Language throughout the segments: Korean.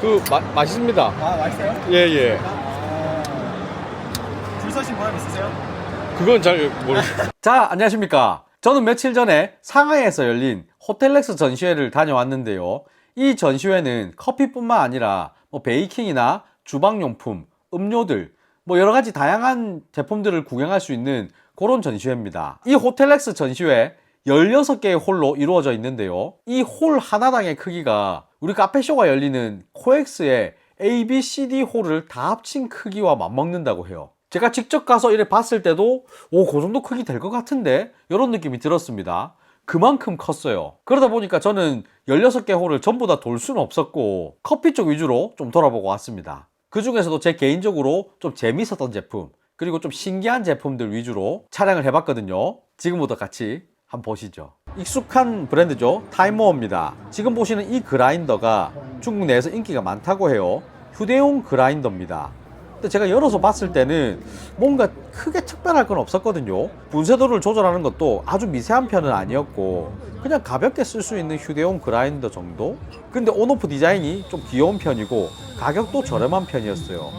그 마, 맛있습니다. 아 맛있어요? 예 예. 줄 서신 보람 있으세요? 그건 잘 모르겠어요. 자 안녕하십니까. 저는 며칠 전에 상하이에서 열린 호텔렉스 전시회를 다녀왔는데요. 이 전시회는 커피뿐만 아니라 뭐 베이킹이나 주방용품, 음료들, 뭐 여러 가지 다양한 제품들을 구경할 수 있는 그런 전시회입니다. 이 호텔렉스 전시회 16개의 홀로 이루어져 있는데요. 이 홀 하나당의 크기가 우리 카페쇼가 열리는 코엑스의 A, B, C, D 홀을 다 합친 크기와 맞먹는다고 해요. 제가 직접 가서 이래 봤을 때도 오, 그 정도 크기 될 것 같은데 이런 느낌이 들었습니다. 그만큼 컸어요. 그러다 보니까 저는 16개 홀을 전부 다 돌 수는 없었고 커피 쪽 위주로 좀 돌아보고 왔습니다. 그 중에서도 제 개인적으로 좀 재밌었던 제품 그리고 좀 신기한 제품들 위주로 촬영을 해봤거든요. 지금부터 같이 한번 보시죠. 익숙한 브랜드죠. 타이머입니다. 지금 보시는 이 그라인더가 중국 내에서 인기가 많다고 해요. 휴대용 그라인더입니다. 근데 제가 열어서 봤을 때는 뭔가 크게 특별할 건 없었거든요. 분쇄도를 조절하는 것도 아주 미세한 편은 아니었고 그냥 가볍게 쓸 수 있는 휴대용 그라인더 정도? 근데 온오프 디자인이 좀 귀여운 편이고 가격도 저렴한 편이었어요.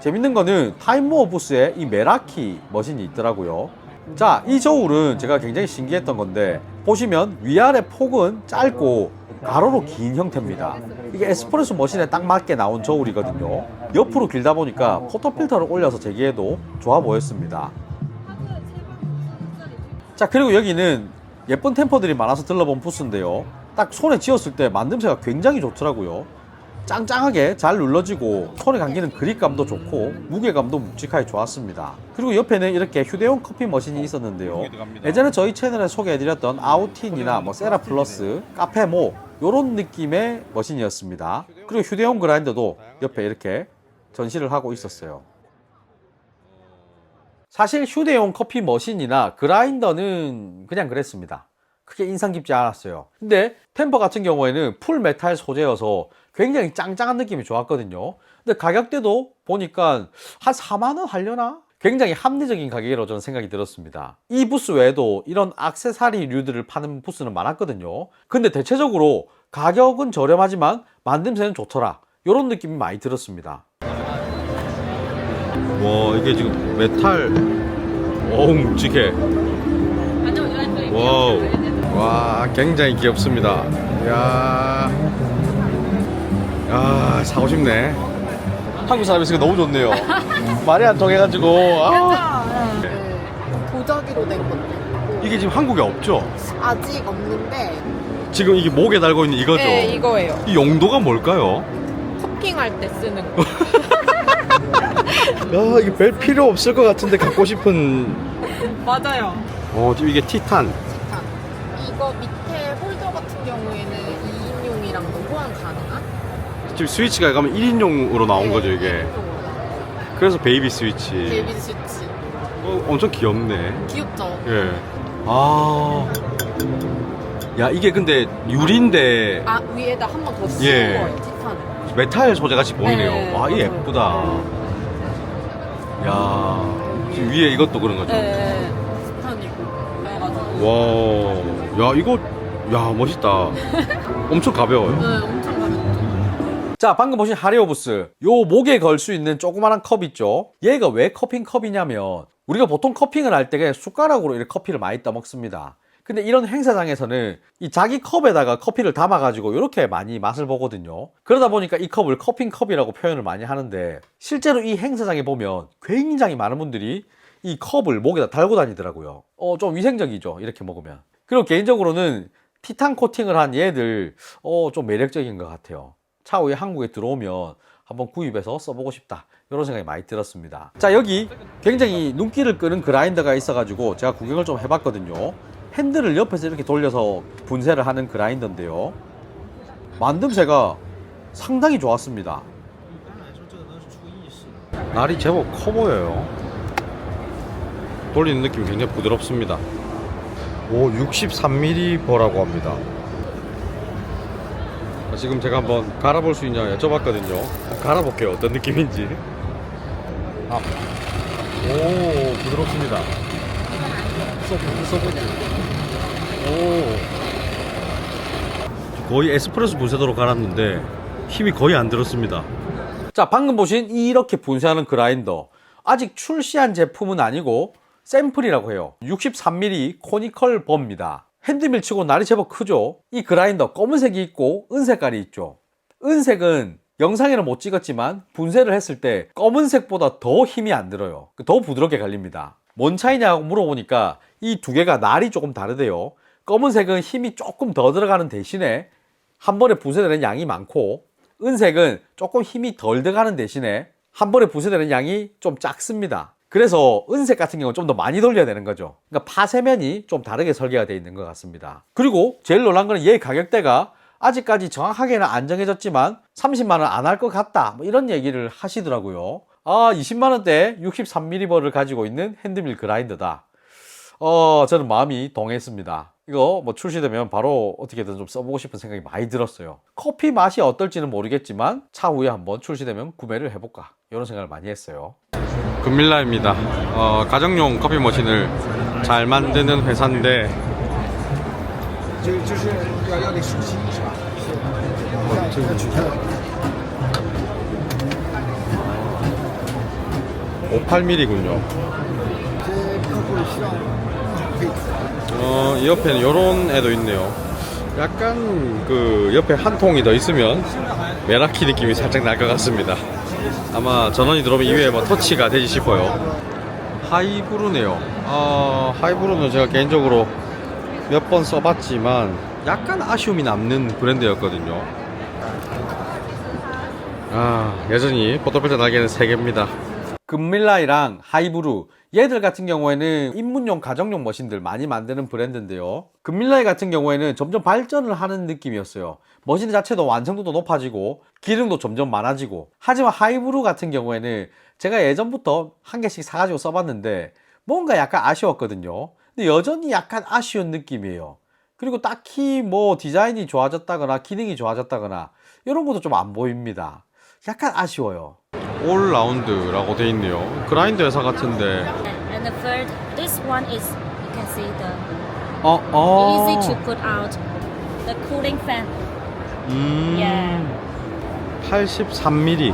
재밌는 거는 타임모어 부스에 이 메라키 머신이 있더라고요. 자, 이 저울은 제가 굉장히 신기했던 건데 보시면 위아래 폭은 짧고 가로로 긴 형태입니다. 이게 에스프레소 머신에 딱 맞게 나온 저울이거든요. 옆으로 길다 보니까 포토필터를 올려서 제기해도 좋아 보였습니다. 자, 그리고 여기는 예쁜 템퍼들이 많아서 들러본 부스인데요. 딱 손에 쥐었을 때 만듦새가 굉장히 좋더라고요. 짱짱하게 잘 눌러지고 손에 감기는 그립감도 좋고 무게감도 묵직하게 좋았습니다. 그리고 옆에는 이렇게 휴대용 커피 머신이 있었는데요. 예전에 저희 채널에 소개해드렸던 아우틴이나 뭐 세라 플러스, 카페모 이런 느낌의 머신이었습니다. 그리고 휴대용 그라인더도 옆에 이렇게 전시를 하고 있었어요. 사실 휴대용 커피 머신이나 그라인더는 그냥 그랬습니다. 크게 인상 깊지 않았어요. 근데 템퍼 같은 경우에는 풀 메탈 소재여서 굉장히 짱짱한 느낌이 좋았거든요. 근데 가격대도 보니까 한 4만원 하려나? 굉장히 합리적인 가격이라고 저는 생각이 들었습니다. 이 부스 외에도 이런 악세사리류들을 파는 부스는 많았거든요. 근데 대체적으로 가격은 저렴하지만 만듦새는 좋더라. 이런 느낌이 많이 들었습니다. 와 이게 지금 메탈 어우 묵직해 와우 와 굉장히 귀엽습니다. 야, 야 사고 싶네. 한국 사람 있으니까 너무 좋네요. 말이 안 통해가지고. 아. 그 도자기로 된 건데 이게 지금 한국에 없죠? 아직 없는데 지금 이게 목에 달고 있는 이거죠? 네 이거예요. 이 용도가 뭘까요? 커핑할 때 쓰는 거. 아 이게 별 필요 없을 것 같은데 갖고 싶은. 맞아요. 어 지금 이게 티탄 자, 이거 밑에 홀더 같은 경우에는 2인용이랑 호환 가능한? 지금 스위치가 가면 1인용으로 나온 네, 거죠 이게 1인용으로. 그래서 베이비 스위치 베이비 스위치 어, 엄청 귀엽네 귀엽죠? 예. 아. 야, 이게 근데 유리인데 아 위에다 한 번 더 씌운 예. 거예요 티탄을 메탈 소재 같이 보이네요. 네, 와, 이 맞아요. 예쁘다. 야, 지금 위에 이것도 그런 거죠. 네 티탄이고 그래가지고 와, 야, 이거, 야, 멋있다. 엄청 가벼워요. 네 엄청 가볍죠 자, 방금 보신 하리오부스. 요 목에 걸 수 있는 조그마한 컵 있죠? 얘가 왜 커핑 컵이냐면, 우리가 보통 커핑을 할 때 숟가락으로 이렇게 커피를 많이 떠먹습니다. 근데 이런 행사장에서는 이 자기 컵에다가 커피를 담아가지고 이렇게 많이 맛을 보거든요. 그러다 보니까 이 컵을 커핑 컵이라고 표현을 많이 하는데, 실제로 이 행사장에 보면 굉장히 많은 분들이 이 컵을 목에다 달고 다니더라고요. 어, 좀 위생적이죠. 이렇게 먹으면. 그리고 개인적으로는 티탄 코팅을 한 얘들, 어, 좀 매력적인 것 같아요. 차후에 한국에 들어오면 한번 구입해서 써보고 싶다. 이런 생각이 많이 들었습니다. 자, 여기 굉장히 눈길을 끄는 그라인더가 있어 가지고 제가 구경을 좀 해봤거든요. 핸들을 옆에서 이렇게 돌려서 분쇄를 하는 그라인더인데요. 만듦새가 상당히 좋았습니다. 날이 제법 커 보여요. 돌리는 느낌이 굉장히 부드럽습니다. 오, 63mm 버라고 합니다. 지금 제가 한번 갈아볼 수 있냐 여쭤봤거든요. 갈아볼게요. 어떤 느낌인지. 아. 오, 부드럽습니다. 소프트. 오. 거의 에스프레소 분쇄도로 갈았는데 힘이 거의 안 들었습니다. 자, 방금 보신 이렇게 분쇄하는 그라인더. 아직 출시한 제품은 아니고 샘플이라고 해요. 63mm 코니컬 범입니다. 핸드밀 치고 날이 제법 크죠? 이 그라인더 검은색이 있고 은색깔이 있죠. 은색은 영상에는 못 찍었지만 분쇄를 했을 때 검은색보다 더 힘이 안 들어요. 더 부드럽게 갈립니다. 뭔 차이냐고 물어보니까 이 두 개가 날이 조금 다르대요. 검은색은 힘이 조금 더 들어가는 대신에 한 번에 분쇄되는 양이 많고 은색은 조금 힘이 덜 들어가는 대신에 한 번에 분쇄되는 양이 좀 작습니다. 그래서 은색 같은 경우는 좀 더 많이 돌려야 되는 거죠. 그러니까 파쇄면이 좀 다르게 설계가 되어 있는 것 같습니다. 그리고 제일 놀란 거는 얘 가격대가 아직까지 정확하게는 안 정해졌지만 30만 원 안 할 것 같다. 뭐 이런 얘기를 하시더라고요. 아, 20만 원대 63mm벌을 가지고 있는 핸드밀 그라인더다. 어, 저는 마음이 동했습니다. 이거 뭐 출시되면 바로 어떻게든 좀 써보고 싶은 생각이 많이 들었어요. 커피 맛이 어떨지는 모르겠지만 차후에 한번 출시되면 구매를 해볼까 이런 생각을 많이 했어요. 금밀라입니다. 어, 가정용 커피 머신을 잘 만드는 회사인데 58mm군요. 어, 이 옆에는 요런 애도 있네요. 약간 그 옆에 한 통이 더 있으면 메라키 느낌이 살짝 날 것 같습니다. 아마 전원이 들어오면 이외에 뭐 터치가 되지 싶어요. 하이브루네요. 어, 하이브루는 제가 개인적으로 몇 번 써봤지만 약간 아쉬움이 남는 브랜드였거든요. 아, 여전히 포토필터 날개는 3개입니다. 금밀라이랑 하이브루. 얘들 같은 경우에는 입문용 가정용 머신들 많이 만드는 브랜드인데요. 금밀라이 같은 경우에는 점점 발전을 하는 느낌이었어요. 머신 자체도 완성도도 높아지고 기능도 점점 많아지고. 하지만 하이브루 같은 경우에는 제가 예전부터 한 개씩 사가지고 써봤는데 뭔가 약간 아쉬웠거든요. 근데 여전히 약간 아쉬운 느낌이에요. 그리고 딱히 뭐 디자인이 좋아졌다거나 기능이 좋아졌다거나 이런 것도 좀 안 보입니다. 약간 아쉬워요 올 라운드라고 돼 있네요. 그라인드 회사 같은데. And the third, this one is you can see the 어, 어. easy to put out the cooling fan. 음. Yeah. 83mm.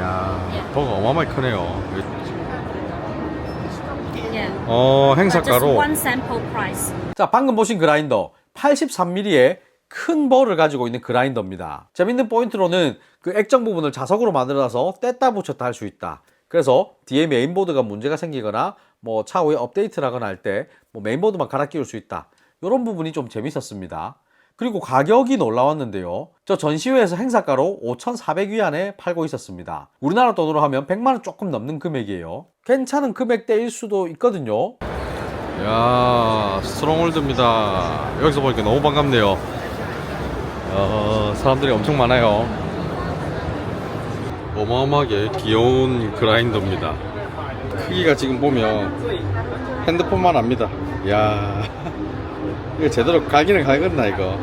야, Yeah. 더 어마어마하게 크네요. Yeah. 어, But just 행사가로. one sample price. 자, 방금 보신 그라인더 83mm의 큰 벌을 가지고 있는 그라인더입니다. 재밌는 포인트로는 그 액정 부분을 자석으로 만들어서 뗐다 붙였다 할 수 있다. 그래서 뒤에 메인보드가 문제가 생기거나 뭐 차후에 업데이트를 하거나 할 때 뭐 메인보드만 갈아 끼울 수 있다. 이런 부분이 좀 재밌었습니다. 그리고 가격이 놀라웠는데요. 저 전시회에서 행사가로 5,400위안에 팔고 있었습니다. 우리나라 돈으로 하면 100만원 조금 넘는 금액이에요. 괜찮은 금액대일 수도 있거든요. 야 스트롱홀드입니다 여기서 보니까 너무 반갑네요 어, 사람들이 엄청 많아요. 어마어마하게 귀여운 그라인더입니다. 크기가 지금 보면 핸드폰만 합니다. 야 이거 제대로 갈기는 갈겠나 이거?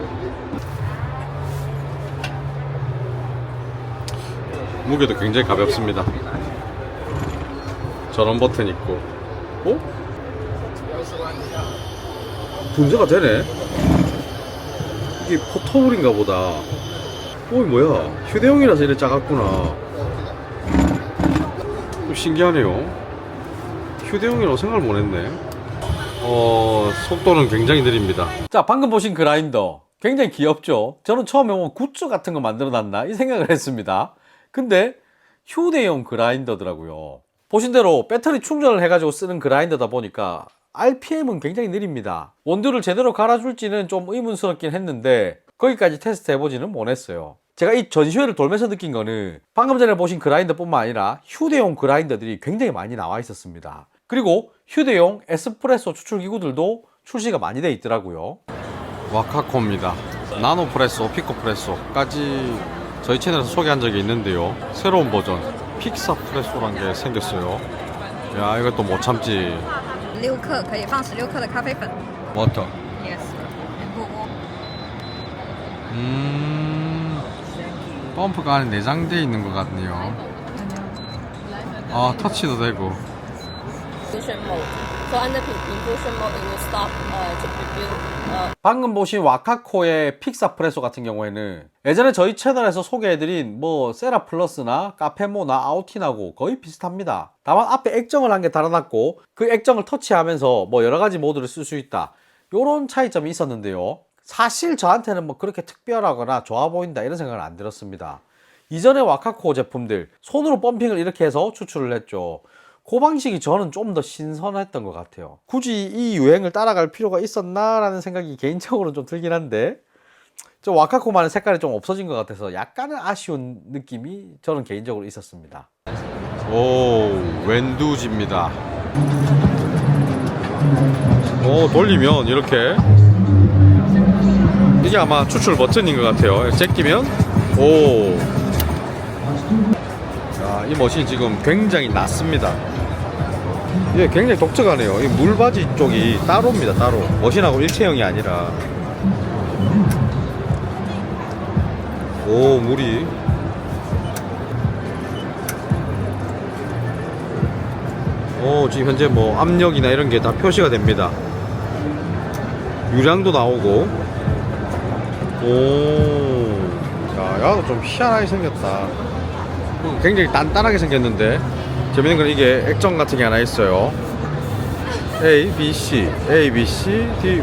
무게도 굉장히 가볍습니다. 저런 버튼 있고. 어? 분쇄가 되네. 이게 포터블인가 보다. 어이 뭐야? 휴대용이라서 이래 작았구나. 좀 신기하네요. 휴대용이라고 생각을 못했네. 어 속도는 굉장히 느립니다. 자 방금 보신 그라인더 굉장히 귀엽죠. 저는 처음에 뭐 굿즈 같은 거 만들어 놨나 이 생각을 했습니다. 근데 휴대용 그라인더더라고요. 보신 대로 배터리 충전을 해가지고 쓰는 그라인더다 보니까 RPM은 굉장히 느립니다. 원두를 제대로 갈아줄지는 좀 의문스럽긴 했는데 거기까지 테스트 해보지는 못했어요. 제가 이 전시회를 돌면서 느낀 거는 방금 전에 보신 그라인더뿐만 아니라 휴대용 그라인더들이 굉장히 많이 나와 있었습니다. 그리고 휴대용 에스프레소 추출 기구들도 출시가 많이 돼 있더라고요. 와카코입니다. 나노 프레소, 피코 프레소까지 저희 채널에서 소개한 적이 있는데요. 새로운 버전 픽사 프레소란 게 생겼어요. 야 이것도 못 참지. 六克可以放十六克的咖啡粉。 워터. Yes。不不 음, 펌프가 안에 내장되어 있는 것 같네요. 아, 터치도 되고. Fusion mode. Uh, uh, 방금 보신 와카코의 픽사 프레소 같은 경우에는 예전에 저희 채널에서 소개해드린 뭐 세라 플러스나 카페모나 아우틴하고 거의 비슷합니다. 다만 앞에 액정을 한 개 달아놨고 그 액정을 터치하면서 뭐 여러 가지 모드를 쓸 수 있다. 요런 차이점이 있었는데요. 사실 저한테는 뭐 그렇게 특별하거나 좋아 보인다 이런 생각은 안 들었습니다. 이전에 와카코 제품들 손으로 펌핑을 이렇게 해서 추출을 했죠. 그 방식이 저는 좀 더 신선했던 것 같아요. 굳이 이 유행을 따라갈 필요가 있었나라는 생각이 개인적으로는 좀 들긴 한데, 저 와카코만의 색깔이 좀 없어진 것 같아서 약간은 아쉬운 느낌이 저는 개인적으로 있었습니다. 오, 웬두지입니다. 오, 돌리면 이렇게. 이게 아마 추출 버튼인 것 같아요. 제끼면, 오. 자, 이 머신 지금 굉장히 낮습니다. 이게 굉장히 독특하네요. 이 물바지 쪽이 따로입니다, 따로. 머신하고 일체형이 아니라. 오, 물이. 오, 지금 현재 뭐 압력이나 이런 게 다 표시가 됩니다. 유량도 나오고. 오. 자, 야도 좀 희한하게 생겼다. 음, 굉장히 단단하게 생겼는데 재밌는 건 이게 액정 같은 게 하나 있어요. A, B, C, A, B, C, D.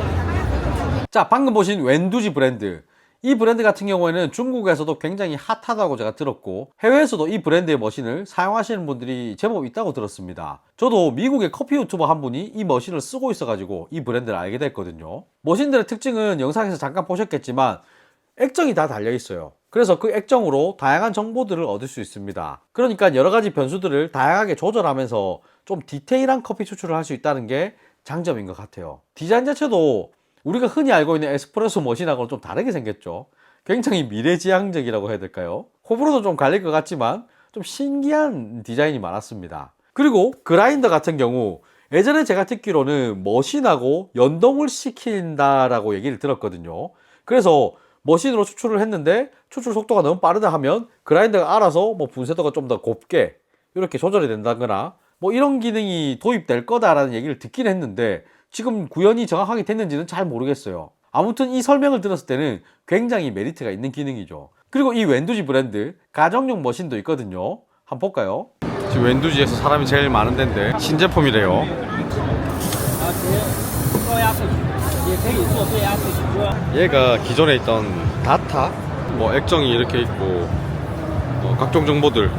자 방금 보신 웬두지 브랜드. 이 브랜드 같은 경우에는 중국에서도 굉장히 핫하다고 제가 들었고 해외에서도 이 브랜드의 머신을 사용하시는 분들이 제법 있다고 들었습니다. 저도 미국의 커피 유튜버 한 분이 이 머신을 쓰고 있어 가지고 이 브랜드를 알게 됐거든요. 머신들의 특징은 영상에서 잠깐 보셨겠지만 액정이 다 달려 있어요. 그래서 그 액정으로 다양한 정보들을 얻을 수 있습니다. 그러니까 여러 가지 변수들을 다양하게 조절하면서 좀 디테일한 커피 추출을 할 수 있다는 게 장점인 것 같아요. 디자인 자체도 우리가 흔히 알고 있는 에스프레소 머신하고는 좀 다르게 생겼죠. 굉장히 미래지향적이라고 해야 될까요? 호불호도 좀 갈릴 것 같지만 좀 신기한 디자인이 많았습니다. 그리고 그라인더 같은 경우 예전에 제가 듣기로는 머신하고 연동을 시킨다라고 얘기를 들었거든요. 그래서 머신으로 추출을 했는데 추출 속도가 너무 빠르다 하면 그라인더가 알아서 뭐 분쇄도가 좀 더 곱게 이렇게 조절이 된다거나 뭐 이런 기능이 도입될 거다라는 얘기를 듣긴 했는데 지금 구현이 정확하게 됐는지는 잘 모르겠어요. 아무튼 이 설명을 들었을 때는 굉장히 메리트가 있는 기능이죠. 그리고 이 웬두지 브랜드 가정용 머신도 있거든요. 한번 볼까요? 지금 웬두지에서 사람이 제일 많은 데인데 신제품이래요. 얘가 기존에 있던 다타, 뭐 액정이 이렇게 있고 뭐 각종 정보들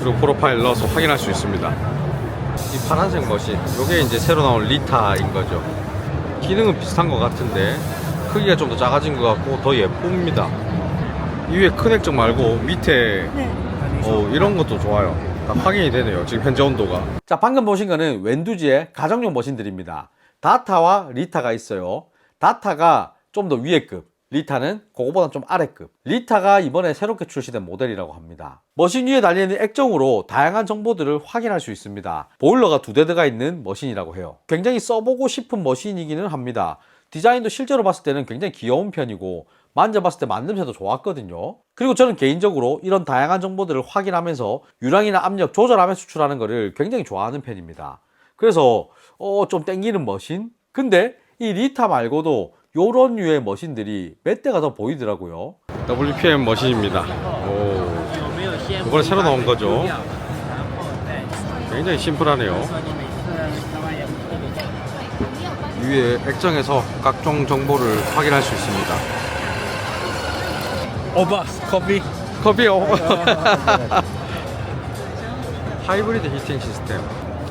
그리고 프로파일 넣어서 확인할 수 있습니다. 이 파란색 머신, 이게 이제 새로 나온 리타인 거죠. 기능은 비슷한 것 같은데 크기가 좀 더 작아진 것 같고 더 예쁩니다. 이 위에 큰 액정 말고 밑에 어, 이런 것도 좋아요. 다 확인이 되네요. 지금 현재 온도가. 자, 방금 보신 거는 웬두지의 가정용 머신들입니다. 다타와 리타가 있어요. 다타가 좀 더 위에 급, 리타는 그거보다 좀 아래 급. 리타가 이번에 새롭게 출시된 모델이라고 합니다. 머신 위에 달려있는 액정으로 다양한 정보들을 확인할 수 있습니다. 보일러가 두 대 들어가 있는 머신이라고 해요. 굉장히 써보고 싶은 머신이기는 합니다. 디자인도 실제로 봤을 때는 굉장히 귀여운 편이고 만져봤을 때 만듦새도 좋았거든요. 그리고 저는 개인적으로 이런 다양한 정보들을 확인하면서 유량이나 압력 조절하면서 추출하는 것을 굉장히 좋아하는 편입니다. 그래서 어, 좀 땡기는 머신? 근데 이 리타 말고도 요런 류의 머신들이 몇 대가 더 보이더라고요. WPM 머신입니다. 오, 이번에 새로 나온 거죠. 굉장히 심플하네요. 위에 액정에서 각종 정보를 확인할 수 있습니다. 오빠 커피 커피요. 하이브리드 히팅 시스템.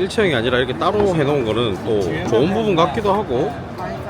일체형이 아니라 이렇게 따로 해놓은 거는 또 좋은 부분 같기도 하고.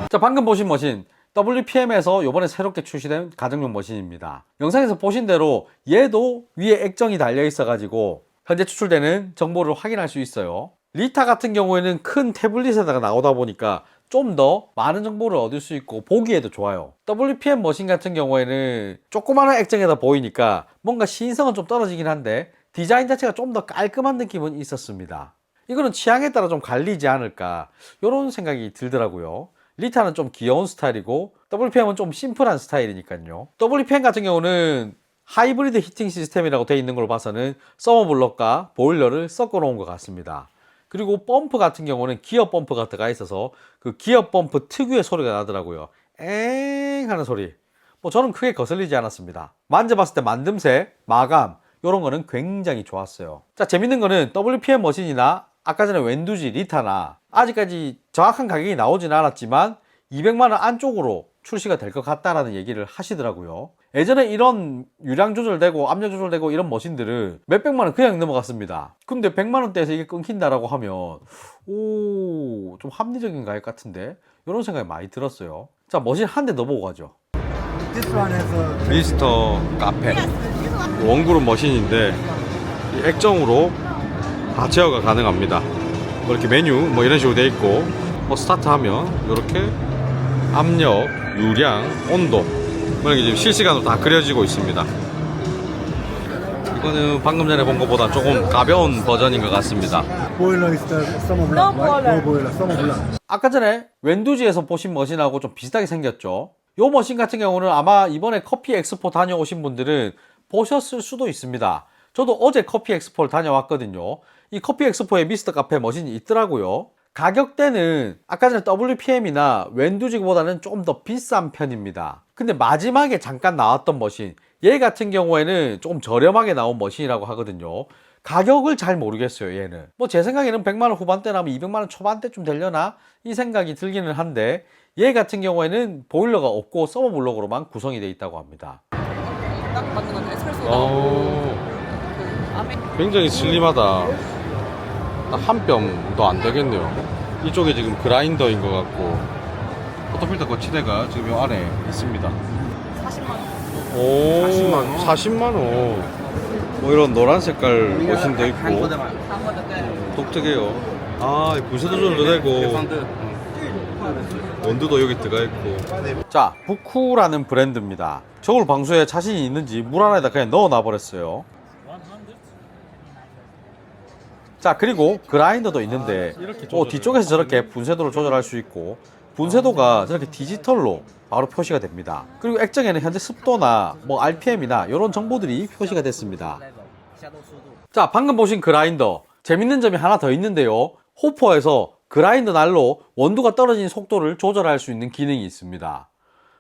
자 방금 보신 머신 WPM에서 이번에 새롭게 출시된 가정용 머신입니다. 영상에서 보신 대로 얘도 위에 액정이 달려 있어 가지고 현재 추출되는 정보를 확인할 수 있어요. 리타 같은 경우에는 큰 태블릿에다가 나오다 보니까 좀 더 많은 정보를 얻을 수 있고 보기에도 좋아요. WPM 머신 같은 경우에는 조그마한 액정에다 보이니까 뭔가 신성은 좀 떨어지긴 한데 디자인 자체가 좀 더 깔끔한 느낌은 있었습니다. 이거는 취향에 따라 좀 갈리지 않을까 이런 생각이 들더라고요. 리타는 좀 귀여운 스타일이고 WPM은 좀 심플한 스타일이니까요. WPM 같은 경우는 하이브리드 히팅 시스템이라고 되어 있는 걸 봐서는 서머블럭과 보일러를 섞어 놓은 것 같습니다. 그리고 펌프 같은 경우는 기어 펌프가 들어가 있어서 그 기어 펌프 특유의 소리가 나더라고요. 엥 하는 소리. 뭐 저는 크게 거슬리지 않았습니다. 만져봤을 때 만듦새, 마감 이런 거는 굉장히 좋았어요. 자 재밌는 거는 WPM 머신이나 아까 전에 웬두지 리타나 아직까지 정확한 가격이 나오진 않았지만 200만 원 안쪽으로 출시가 될 것 같다라는 얘기를 하시더라고요. 예전에 이런 유량 조절되고 압력 조절되고 이런 머신들은 몇백만 원 그냥 넘어갔습니다. 근데 100만 원대에서 이게 끊긴다라고 하면 오, 좀 합리적인 가격 같은데 이런 생각이 많이 들었어요. 자, 머신 한대더 보고 가죠. 미스터 카페 원그룹 머신인데 이 액정으로 다 제어가 가능합니다 뭐 이렇게 메뉴 뭐 이런 식으로 돼 있고 뭐 스타트하면 이렇게 압력, 유량, 온도 뭐 이렇게 지금 실시간으로 다 그려지고 있습니다 이거는 방금 전에 본 것보다 조금 가벼운 버전인 것 같습니다? No boiler, summer block. 아까 전에 웬두지에서 보신 머신하고 좀 비슷하게 생겼죠. 요 머신 같은 경우는 아마 이번에 커피 엑스포 다녀오신 분들은 보셨을 수도 있습니다. 저도 어제 커피 엑스포를 다녀왔거든요. 이 커피 엑스포에 미스터 카페 머신이 있더라고요. 가격대는 아까 전에 WPM이나 웬두지보다는 좀더 비싼 편입니다. 근데 마지막에 잠깐 나왔던 머신, 얘 같은 경우에는 조금 저렴하게 나온 머신이라고 하거든요. 가격을 잘 모르겠어요, 얘는. 뭐 제 생각에는 100만원 후반대라면 200만원 초반대쯤 되려나? 이 생각이 들기는 한데, 얘 같은 경우에는 보일러가 없고 서버 블록으로만 구성이 되어 있다고 합니다. 딱 맞는 건 에스프레소 어, 아메 굉장히 슬림하다. 한 뼘도 안 되겠네요. 이쪽에 지금 그라인더인 것 같고, 포터필터 거치대가 지금 요 안에 있습니다. 40만 원. 오, 40만원? 40만원. 뭐 이런 노란 색깔 머신도 있고, 음, 독특해요. 아, 분쇄 조절도 되고, 음, 원두도 여기 들어가 있고. 자, 부쿠라는 브랜드입니다. 저걸 방수에 자신이 있는지 물 안에다 그냥 넣어 놔 버렸어요. 자, 그리고 그라인더도 있는데, 어, 뒤쪽에서 저렇게 분쇄도를 조절할 수 있고, 분쇄도가 저렇게 디지털로 바로 표시가 됩니다. 그리고 액정에는 현재 습도나 뭐 RPM이나 이런 정보들이 표시가 됐습니다. 자, 방금 보신 그라인더. 재밌는 점이 하나 더 있는데요. 호퍼에서 그라인더 날로 원두가 떨어지는 속도를 조절할 수 있는 기능이 있습니다.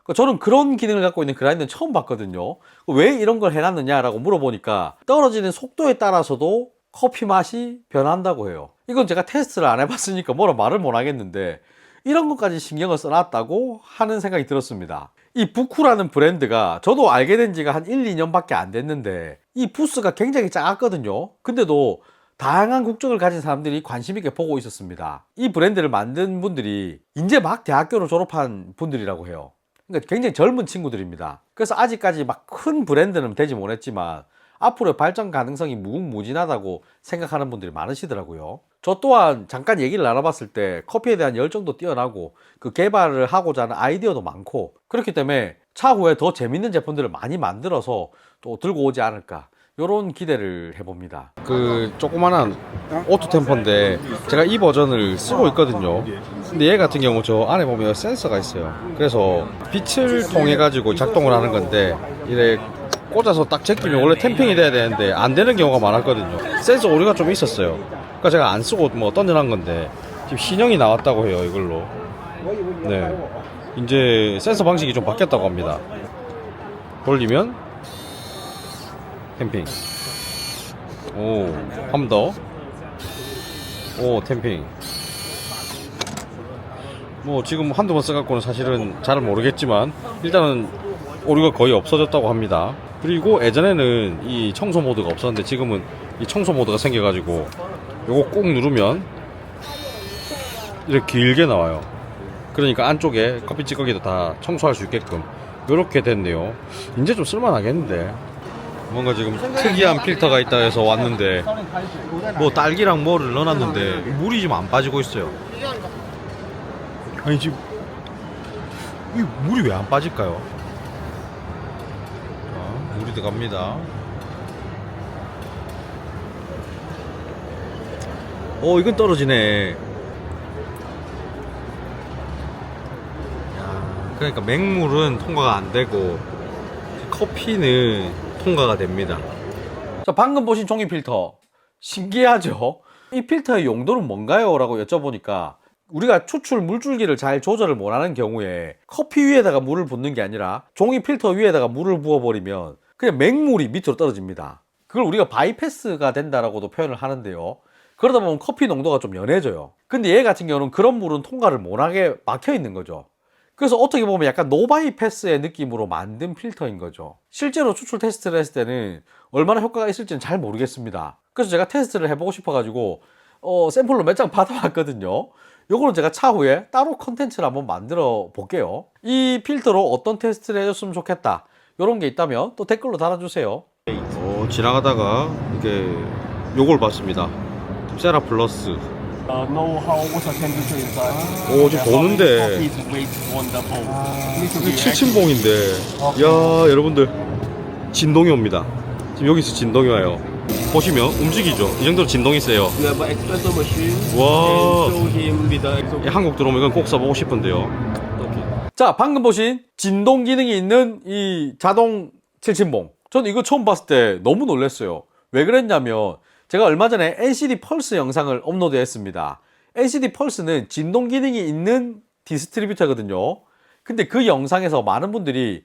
그 저는 그런 기능을 갖고 있는 그라인더는 처음 봤거든요. 왜 이런 걸 해놨느냐라고 물어보니까 떨어지는 속도에 따라서도 커피 맛이 변한다고 해요. 이건 제가 테스트를 안 해봤으니까 뭐라 말을 못 하겠는데 이런 것까지 신경을 써놨다고 하는 생각이 들었습니다. 이 부쿠라는 브랜드가 저도 알게 된 지가 한 1, 2년밖에 안 됐는데 이 부스가 굉장히 작았거든요. 근데도 다양한 국적을 가진 사람들이 관심 있게 보고 있었습니다. 이 브랜드를 만든 분들이 이제 막 대학교를 졸업한 분들이라고 해요. 그러니까 굉장히 젊은 친구들입니다. 그래서 아직까지 막 큰 브랜드는 되지 못했지만 앞으로의 발전 가능성이 무궁무진하다고 생각하는 분들이 많으시더라고요. 저 또한 잠깐 얘기를 나눠봤을 때 커피에 대한 열정도 뛰어나고 그 개발을 하고자 하는 아이디어도 많고 그렇기 때문에 차후에 더 재밌는 제품들을 많이 만들어서 또 들고 오지 않을까 이런 기대를 해봅니다. 그 조그만한 오토 템퍼인데 제가 이 버전을 쓰고 있거든요. 근데 얘 같은 경우 저 안에 보면 센서가 있어요. 그래서 빛을 통해 가지고 작동을 하는 건데 이래 꽂아서 딱 제끼면 원래 템핑이 돼야 되는데 안 되는 경우가 많았거든요. 센서 오류가 좀 있었어요. 그러니까 제가 안 쓰고 뭐 던져놓은 건데 지금 신형이 나왔다고 해요 이걸로. 네. 이제 센서 방식이 좀 바뀌었다고 합니다. 돌리면 템핑. 오, 한 번 더. 오, 템핑. 뭐 지금 한두 번 써갖고는 사실은 잘 모르겠지만 일단은 오류가 거의 없어졌다고 합니다. 그리고 예전에는 이 청소 모드가 없었는데 지금은 이 청소 모드가 생겨가지고 요거 꾹 누르면 이렇게 길게 나와요. 그러니까 안쪽에 커피 찌꺼기도 다 청소할 수 있게끔 이렇게 됐네요. 이제 좀 쓸만하겠는데. 뭔가 지금 특이한 필터가 있다 해서 왔는데 뭐 딸기랑 뭐를 넣어놨는데 물이 지금 안 빠지고 있어요. 아니 지금 이 물이 왜 안 빠질까요? 자, 물이 들어갑니다. 어 이건 떨어지네. 야, 그러니까 맹물은 통과가 안 되고 커피는 통과가 됩니다. 자, 방금 보신 종이 필터. 신기하죠? 이 필터의 용도는 뭔가요? 라고 여쭤보니까 우리가 추출 물줄기를 잘 조절을 못하는 경우에 커피 위에다가 물을 붓는 게 아니라 종이 필터 위에다가 물을 부어버리면 그냥 맹물이 밑으로 떨어집니다. 그걸 우리가 바이패스가 된다라고도 표현을 하는데요. 그러다 보면 커피 농도가 좀 연해져요. 근데 얘 같은 경우는 그런 물은 통과를 못하게 막혀 있는 거죠. 그래서 어떻게 보면 약간 노바이 패스의 느낌으로 만든 필터인 거죠. 실제로 추출 테스트를 했을 때는 얼마나 효과가 있을지는 잘 모르겠습니다. 그래서 제가 테스트를 해보고 싶어가지고 어, 샘플로 몇 장 받아왔거든요. 요거는 제가 차후에 따로 컨텐츠를 한번 만들어 볼게요. 이 필터로 어떤 테스트를 해줬으면 좋겠다. 이런 게 있다면 또 댓글로 달아주세요. 어, 지나가다가 이게 요걸 봤습니다. 세라 플러스. Uh, know how water temperature inside. 오, 지금 이게 7층봉인데 야 여러분들 진동이 옵니다 지금 여기서 진동이 와요 보시면 움직이죠 이 정도로 진동이 세요. 와. 예, 한국 들어오면 이건 꼭 써보고 싶은데요 자 방금 보신 진동 기능이 있는 이 자동 7친봉. 저는 이거 처음 봤을 때 너무 놀랐어요. 왜 그랬냐면 제가 얼마 전에 NCD 펄스 영상을 업로드 했습니다. NCD 펄스는 진동 기능이 있는 디스트리뷰터거든요. 근데 그 영상에서 많은 분들이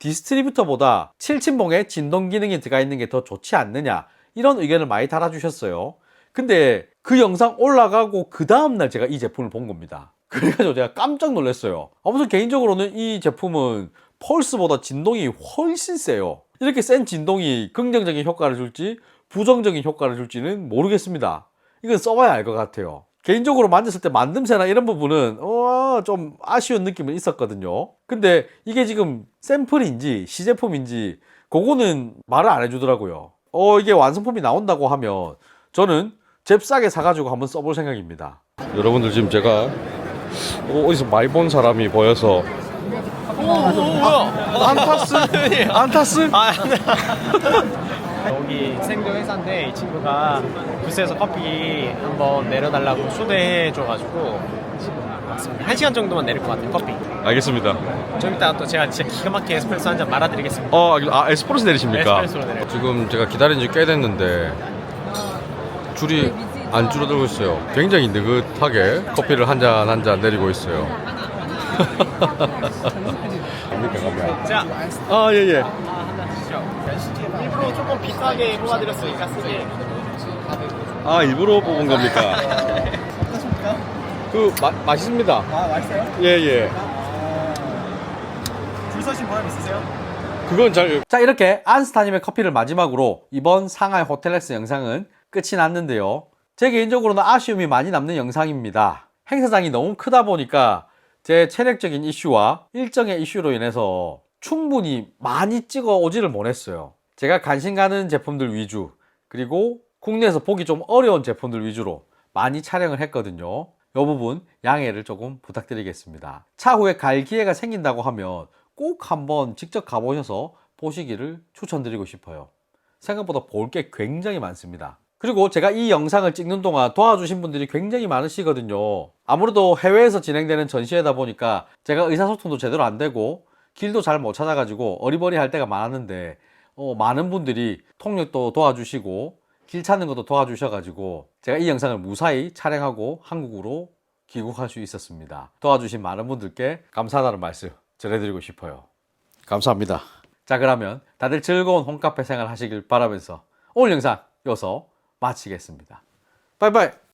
디스트리뷰터보다 7친봉에 진동 기능이 들어가 있는 게 더 좋지 않느냐 이런 의견을 많이 달아주셨어요. 근데 그 영상 올라가고 그 다음날 제가 이 제품을 본 겁니다 그래가지고 제가 깜짝 놀랐어요. 아무튼 개인적으로는 이 제품은 펄스보다 진동이 훨씬 세요. 이렇게 센 진동이 긍정적인 효과를 줄지 부정적인 효과를 줄지는 모르겠습니다. 이건 써봐야 알 것 같아요. 개인적으로 만졌을 때 만듦새나 이런 부분은 어, 좀 아쉬운 느낌은 있었거든요. 근데 이게 지금 샘플인지 시제품인지 그거는 말을 안 해주더라고요. 어 이게 완성품이 나온다고 하면 저는 잽싸게 사가지고 한번 써볼 생각입니다. 여러분들 지금 제가 어, 어디서 많이 본 사람이 보여서 안타스? 안타스? 여기 생도 회사인데 이 친구가 부스에서 커피 한번 내려달라고 초대해줘가지고 왔습니다. 한 시간 정도만 내릴 것 같아요 커피. 알겠습니다 좀 이따 또 제가 진짜 기가 막히게 에스프레소 한 잔 말아드리겠습니다. 어, 아, 에스프레소 내리십니까? 에스프레소로 내려요. 지금 제가 기다린 지 꽤 됐는데 줄이 안 줄어들고 있어요. 굉장히 느긋하게 커피를 한 잔 한 잔 내리고 있어요. 자, 아, 예, 예. 일부러 조금 비싸게 뽑아드렸으니까 쓰게. 아, 일부러 뽑은 겁니까? 그, 마, 맛있습니다. 아 맛있어요? 예, 예. 줄 서신 보람 있으세요? 그건 잘. 자, 이렇게 안스타님의 커피를 마지막으로 이번 상하이 호텔렉스 영상은 끝이 났는데요. 제 개인적으로는 아쉬움이 많이 남는 영상입니다. 행사장이 너무 크다 보니까 제 체력적인 이슈와 일정의 이슈로 인해서 충분히 많이 찍어 오지를 못했어요. 제가 관심 가는 제품들 위주, 그리고 국내에서 보기 좀 어려운 제품들 위주로 많이 촬영을 했거든요. 이 부분 양해를 조금 부탁드리겠습니다. 차후에 갈 기회가 생긴다고 하면 꼭 한번 직접 가보셔서 보시기를 추천드리고 싶어요. 생각보다 볼 게 굉장히 많습니다. 그리고 제가 이 영상을 찍는 동안 도와주신 분들이 굉장히 많으시거든요. 아무래도 해외에서 진행되는 전시회다 보니까 제가 의사소통도 제대로 안 되고 길도 잘 못 찾아가지고 어리버리 할 때가 많았는데 어, 많은 분들이 통역도 도와주시고 길 찾는 것도 도와주셔가지고 제가 이 영상을 무사히 촬영하고 한국으로 귀국할 수 있었습니다. 도와주신 많은 분들께 감사하다는 말씀 전해드리고 싶어요. 감사합니다. 자 그러면 다들 즐거운 홈카페 생활 하시길 바라면서 오늘 영상 여기서 마치겠습니다. 바이바이.